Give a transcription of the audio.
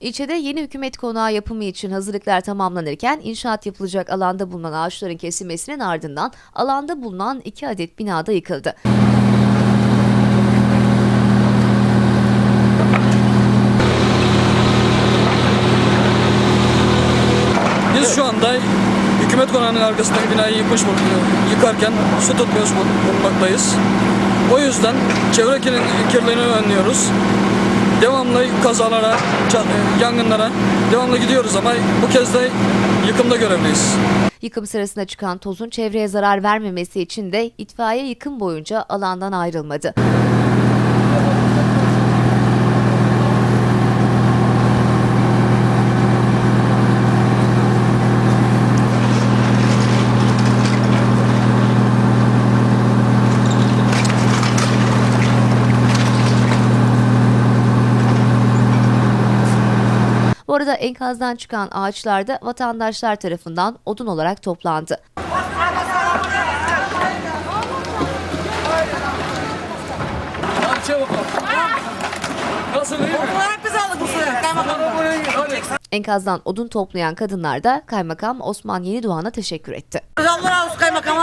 İlçede yeni hükümet konağı yapımı için hazırlıklar tamamlanırken inşaat yapılacak alanda bulunan ağaçların kesilmesinin ardından alanda bulunan iki adet binada yıkıldı. Biz şu anda hükümet konağının arkasındaki binayı yıkmış bulunuyor- yıkarken su tutmuyoruz bul- bulunmaktayız. O yüzden çevre kirli- kirliliğini önlüyoruz. Devamlı kazalara, ça- yangınlara devamlı gidiyoruz ama bu kez de yıkımda görevliyiz. Yıkım sırasında çıkan tozun çevreye zarar vermemesi için de itfaiye yıkım boyunca alandan ayrılmadı. Bu arada enkazdan çıkan ağaçlar da vatandaşlar tarafından odun olarak toplandı. Nasıl iyi. Enkazdan odun toplayan kadınlar da kaymakam Osman Yenidoğan'a teşekkür etti. Allah razı olsun kaymakama.